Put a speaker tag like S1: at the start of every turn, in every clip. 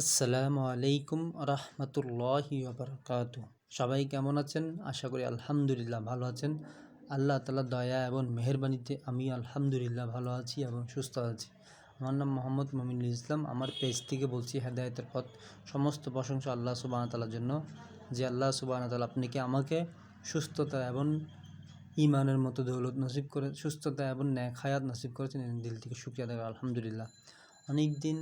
S1: আসসালামু আলাইকুম রহমতুল্লাহি বারকাত সবাই কেমন আছেন? আশা করি আলহামদুলিল্লাহ ভালো আছেন। আল্লাহ তালা দয়া এবং মেহরবানিতে আমি আলহামদুলিল্লাহ ভালো আছি এবং সুস্থ আছি। আমার নাম মোহাম্মদ মমিনুল ইসলাম। আমার পেজ থেকে বলছি হেদায়তের পথ। সমস্ত প্রশংসা আল্লাহ সুবাহ তালার জন্য। যে আল্লাহ সুবাহ তালা আপনাকে আমাকে সুস্থতা এবং ইমানের মতো দৌলত নসিব করে, সুস্থতা এবং ন্যাক হায়াত নসিব করেছেন দিল থেকে শুক্রিয়া দেওয়া আলহামদুলিল্লাহ। অনেক দিন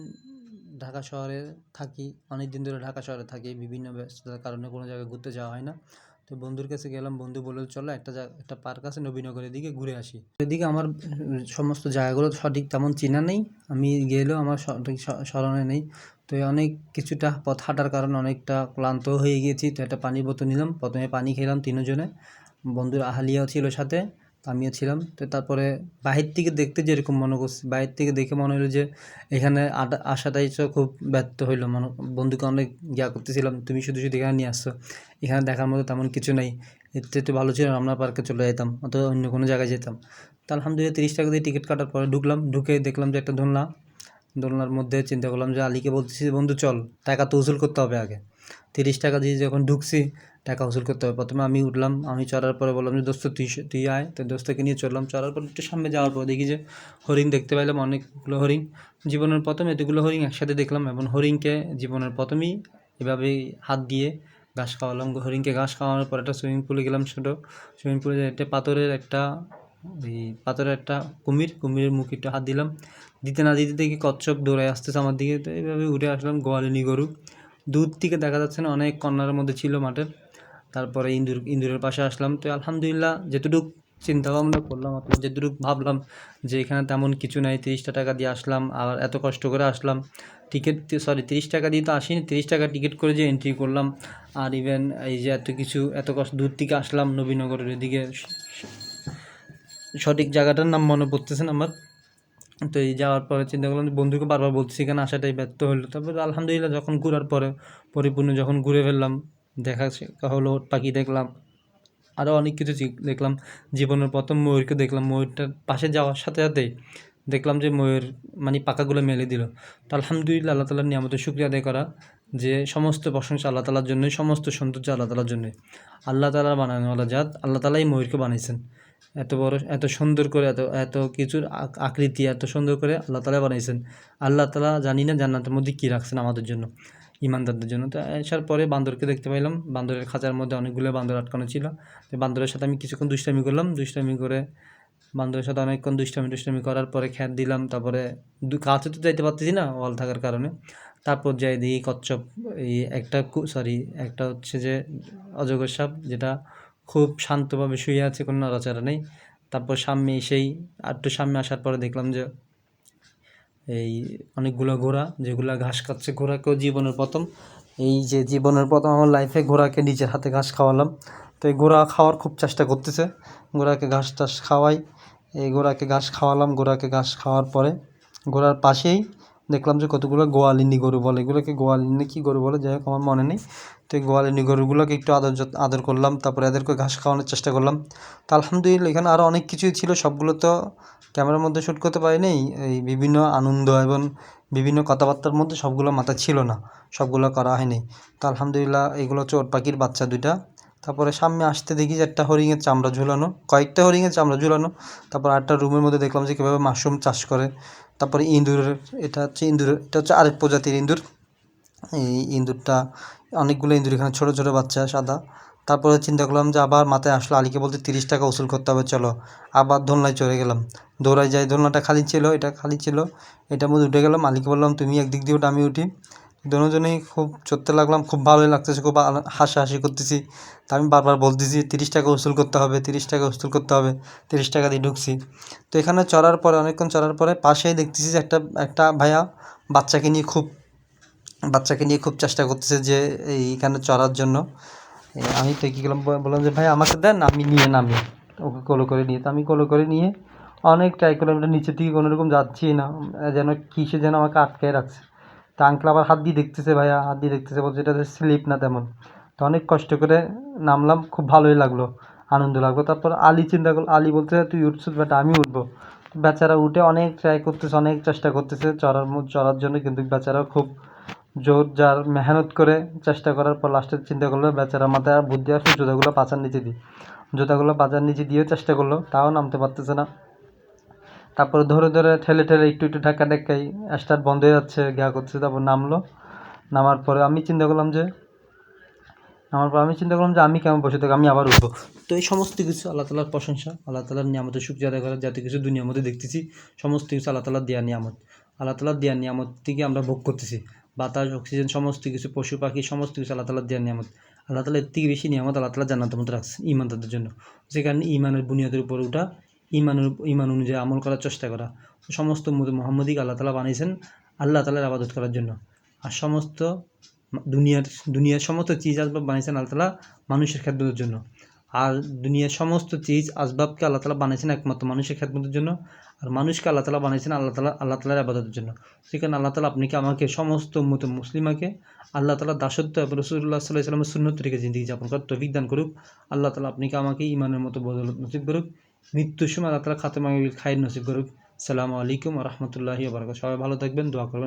S1: ঢাকা শহরে থাকি অনেক দিন ধরে ঢাকা শহরে থাকি, বিভিন্ন ব্যস্ততার কারণে কোনো জায়গায় ঘুরতে যাওয়া হয় না। তো বন্ধুর কাছে গেলাম, বন্ধু বলল, চলো একটা জায়গা একটা পার্ক আছে নবীনগরের দিকে ঘুরে আসি। এদিকে আমার সমস্ত জায়গাগুলো সঠিক তেমন চেনা নেই। আমি গেলেও আমার সঠিক স্মরণে নেই। তো অনেক কিছুটা পথ হাঁটার কারণে অনেকটা ক্লান্ত হয়ে গিয়েছি। তো একটা পানির বোতল নিলাম। প্রথমে পানি খেলাম তিনজনে। বন্ধুর আহালিয়াও ছিল সাথে। আমিও ছিলাম। তো তারপরে বাহির থেকে দেখতে যেরকম মনে করছি বাইরে থেকে দেখে মনে হলো যে এখানে আসাটাই তো খুব ব্যর্থ হইল। মনে, বন্ধুকে অনেক ইয়া করতেছিলাম, তুমি শুধু শুধু এখানে নিয়ে আসছো, এখানে দেখার মতো তেমন কিছু নাই, এতে একটু ভালো ছিল রমনা পার্কে চলে যেতাম, অথবা অন্য কোনো জায়গায় যেতাম। তো আলহামদুলিল্লাহ তিরিশ টাকা দিয়ে টিকিট কাটার পরে ঢুকলাম, ঢুকে দেখলাম যে একটা দোলনা, দোলনার মধ্যে চিন্তা করলাম যে আলীকে বলতেছি, বন্ধু, চল, টাকা তো উসুল করতে হবে আগে। তিরিশ টাকা দিয়ে যখন ঢুকছি, টাকা উসুল করতে হবে। প্রথমে আমি উঠলাম, আমি চড়ার পরে বললাম যে, দোস্ত, তুই তুই আয়। তো দোস্তকে নিয়ে চললাম চড়ার পর একটু সামনে যাওয়ার পর দেখি যে, হরিণ দেখতে পাইলাম অনেকগুলো হরিণ। জীবনের প্রথম এতগুলো হরিণ একসাথে দেখলাম এবং হরিণকে জীবনের প্রথমেই এভাবেই হাত দিয়ে ঘাস খাওয়ালাম। হরিণকে ঘাস খাওয়ানোর পর একটা সুইমিং পুলে গেলাম ছোটো। সুইমিং পুলে একটা পাথরের একটা ওই পাথরের একটা কুমির, কুমিরের মুখে একটু হাত দিলাম। দিতে না দিতে দেখি কচ্ছপ দৌড়ায় আসতেছে আমার দিকে। তো এইভাবে উঠে আসলাম, গোয়ালিনী গরু। দূর থেকে দেখা যাচ্ছে না, অনেক কর্নারের মধ্যে ছিল মাঠের তারপরে ইন্দুর, ইন্দুরের পাশে আসলাম। তো আলহামদুলিল্লাহ যেটুকু চিন্তা ভাবনা করলাম অথবা যেটুকু ভাবলাম যে এখানে তেমন কিছু নাই, তিরিশটা টাকা দিয়ে আসলাম আর এত কষ্ট করে আসলাম। টিকিট সরি তিরিশ টাকা দিয়ে তো আসিনি তিরিশ টাকা টিকিট করে যে এন্ট্রি করলাম। আর ইভেন এই যে এত কিছু, এত কষ্ট, দূর থেকে আসলাম নবীনগরের এদিকে। সঠিক জায়গাটার নাম মনে পড়তেছেন আমার। তো এই যাওয়ার পরে চিন্তা করলাম বন্ধুকে বারবার বলতেছি এখানে আসাটাই ব্যর্থ হলো তারপরে আলহামদুলিল্লাহ যখন ঘোরার পরে, পরিপূর্ণ যখন ঘুরে ফেললাম, দেখা হলো পাখি দেখলাম আরও অনেক কিছু দেখলাম। জীবনের প্রথম ময়ূরকে দেখলাম, ময়ূরটার পাশে যাওয়ার সাথে সাথেই দেখলাম যে ময়ূর মানে পাকাগুলো মেলে দিল। তো আলহামদুলিল্লাহ আল্লাহ তালার নিয়ামতের শুক্রিয়া আদায় করা যে সমস্ত প্রশংসা আল্লাহ তালার জন্যই, সমস্ত সৌন্দর্য আল্লাহ তালার জন্যই। আল্লাহ তালার বানানোওয়ালা জাত, আল্লাহ তালাই ময়ূরকে বানিয়েছেন। এত বড়, এত সুন্দর করে এত এত কিছুর আকৃতি, এত সুন্দর করে আল্লাহ তালা বানিয়েছেন। আল্লাহ তালা জানি না জান্নাতের মধ্যে কী রাখছেন আমাদের জন্য, ইমানদারদের জন্য। তো আসার পরে বান্দরকে দেখতে পাইলাম, বান্দরের খাঁচার মধ্যে অনেকগুলো বান্দর আটকানো ছিল। তো বান্দরের সাথে আমি কিছুক্ষণ দুষ্টামি করলাম, দুষ্টামি করে বান্দরের সাথে অনেকক্ষণ দুষ্টামি দুষ্টামি করার পরে খ্যাত দিলাম, তারপরে কাছে তো যাইতে পারতেছি না ওয়াল থাকার কারণে। তারপর যাই দিই কচ্ছপ, এই একটা সরি একটা হচ্ছে যে অজগর সাপ, যেটা খুব শান্তভাবে শুয়ে আছে, কোনো নড়াচড়া নেই। তারপর সামনে এসেই একটু সামনে আসার পরে দেখলাম যে এই অনেকগুলো ঘোড়া, যেগুলো ঘাস খাচ্ছে, ঘোড়াকেও জীবনের প্রথম। এই যে জীবনের প্রথম আমার লাইফে ঘোড়াকে নিজের হাতে ঘাস খাওয়ালাম। তো এই ঘোড়া খাওয়ার খুব চেষ্টা করতেছে। ঘোড়াকে ঘাস টাস খাওয়াই, এই ঘোড়াকে ঘাস খাওয়ালাম, ঘোড়াকে ঘাস খাওয়ার পরে ঘোড়ার পাশেই দেখলাম যে কতগুলো গোয়ালিনী গরু বলে। এগুলোকে গোয়ালিনী কি গরু বলে? যাই হোক, আমার মনে নেই। তো এই গোয়ালিনী গরুগুলোকে একটু আদর আদর করলাম, তারপরে এদেরকে ঘাস খাওয়ানোর চেষ্টা করলাম। তো আলহামদুলিল্লাহ, এখানে আরও অনেক কিছুই ছিল। সবগুলো তো ক্যামেরার মধ্যে শ্যুট করতে পারিনি। এই বিভিন্ন আনন্দ এবং বিভিন্ন কথাবার্তার মধ্যে সবগুলো মাথা ছিল না। সবগুলো করা হয়নি। তো আলহামদুলিল্লাহ, এগুলো হচ্ছে ওট পাখির বাচ্চা দুইটা। তারপরে সামনে আসতে দেখি যে একটা হরিণের চামড়া ঝুলানো, কয়েকটা হরিণের চামড়া ঝুলানো, তারপর আরেকটা রুমের মধ্যে দেখলাম যে কীভাবে মাশরুম চাষ করে। তারপরে ইঁদুরের, এটা হচ্ছে ইঁদুরের এটা হচ্ছে আরেক প্রজাতির ইঁদুর। এই ইঁদুরটা অনেকগুলো ইঁদুর, এখানে ছোটো ছোটো বাচ্চা, সাদা। তারপরে চিন্তা করলাম যে আবার মাথায় আসলো আলীকে বলতে, তিরিশ টাকা উসুল করতে হবে, চলো। আবার দোলনায় চড়ে গেলাম। দৌড়ায় যাই, দোলনাটা খালি ছিল, এটা খালি ছিল, এটার মধ্যে উঠে গেলাম। আলীকে বললাম, তুমি একদিক দিয়ে ওটা, আমি উঠি। দুজনেই খুব চড়তে লাগলাম, খুব ভালোই লাগতেছে, খুব হাসাহাসি করতেছি। তা আমি বারবার বলতেছি, তিরিশ টাকা উসুল করতে হবে, তিরিশ টাকা উসুল করতে হবে, তিরিশ টাকা দিয়ে ঢুকছি। তো এখানে চড়ার পরে, অনেকক্ষণ চড়ার পরে পাশেই দেখতেছি যে একটা একটা ভাইয়া বাচ্চাকে নিয়ে খুব, বাচ্চাকে নিয়ে খুব চেষ্টা করতেছে যে এইখানে চড়ার জন্য। আমি তো কী করলাম বললাম যে ভাই আমাকে দেন, আমি নিয়ে নামি। ওকে কোলো করে নিয়ে, তো আমি কোলো করে নিয়ে অনেক ট্রাই করলাম, এটা নিচে থেকে কোনো রকম যাচ্ছি না, যেন কিসে যেন আমাকে আটকায় রাখছে। তা আঙ্কেল আবার হাত দিয়ে দেখতেছে ভাইয়া, হাত দিয়ে দেখতেছে, বলছে এটা স্লিপ না তেমন। তো অনেক কষ্ট করে নামলাম, খুব ভালোই লাগল, আনন্দ লাগল। তারপর আলী চিন্তা করল, আলী বলছে, তুই উঠছিস বেটা, আমি উঠবো। বেচারা উঠে অনেক ট্রাই করতেছে, অনেক চেষ্টা করতেছে চড়ার চড়ার জন্য, কিন্তু বেচারা খুব জোর, যার মেহনত করে চেষ্টা করার পর লাস্টে চিন্তা করল, বেচারা মাথায় আর বুদ্ধি আসলে জুতাগুলো পাচার নিচে দিই জুতাগুলো পাচার নিচে দিয়েও চেষ্টা করল, তাও নামতে পারতেছে না। তারপরে ধরে ধরে ঠেলে ঠেলে একটু একটু ধাক্কা ধাক্কাই, স্টার্ট বন্ধ হয়ে যাচ্ছে ঘা করছে, তারপর নামলো। নামার পরে আমি চিন্তা করলাম যে, নামার পর আমি চিন্তা করলাম যে আমি কেমন বসে থাকি আমি আবার উঠবো। তো এই সমস্ত কিছু আল্লাহ তালার প্রশংসা, আল্লাহ তালার নিয়ামতের সুখ আদায় করা যাতে কিছু দুনিয়ার মধ্যে দেখতেছি, সমস্ত কিছু আল্লাহ তালার দেওয়া নিয়ামত। আল্লাহ তালার দেওয়া নিয়ামত থেকে আমরা ভোগ করতেছি। বাতাস, অক্সিজেন, সমস্ত কিছু, পশু, পাখি, সমস্ত কিছু আল্লাহ তালার দেওয়া নিয়ামত। আল্লাহ তালা এর থেকে বেশি নিয়ামত আল্লাহ তালা জান্নাতের রাখছে ইমানদারদের জন্য। সেখানে ইমানের বুনিয়াদের উপর ওটা ইমানের ইমান অনুযায়ী আমল করার চেষ্টা করা। সমস্ত মোহাম্মদিক আল্লাহ তালা বানিয়েছেন আল্লাহ তালার আবাদত করার জন্য। আর সমস্ত দুনিয়ার দুনিয়ার সমস্ত চিজ আসবাব বানিয়েছেন আল্লাহ তালা মানুষের খেদমতের জন্য। আর দুনিয়ার সমস্ত চিজ আসবাবকে আল্লাহ তালা বানিয়েছেন একমাত্র মানুষের খেদমতের জন্য। আর মানুষকে আল্লাহ তালা বানিয়েছেন আল্লাহ তালা আল্লাহ তালার আবাদতের জন্য। সেখানে আল্লাহ তালা আপনাকে আমাকে সমস্ত মতো মুসলিমাকে আল্লাহ তালা দাসত্ব এবং রসুল্লাহ সাল্লাহ ইসলামের শূন্য তরিকে জিন্দিগি যাপন করার তৌফিক দান করুক। আল্লাহ তালা আপনাকে আমাকে ইমানের মতো বদলত নসিব করুক। মৃত্যুর সময় আল্লাহ তালা খাতে মাঙ্গিল খাই নসিব করুক। সালামু আলাইকুম রহমতুল্লাহি বারকাত সবাই ভালো থাকবেন, দোয়া করবেন।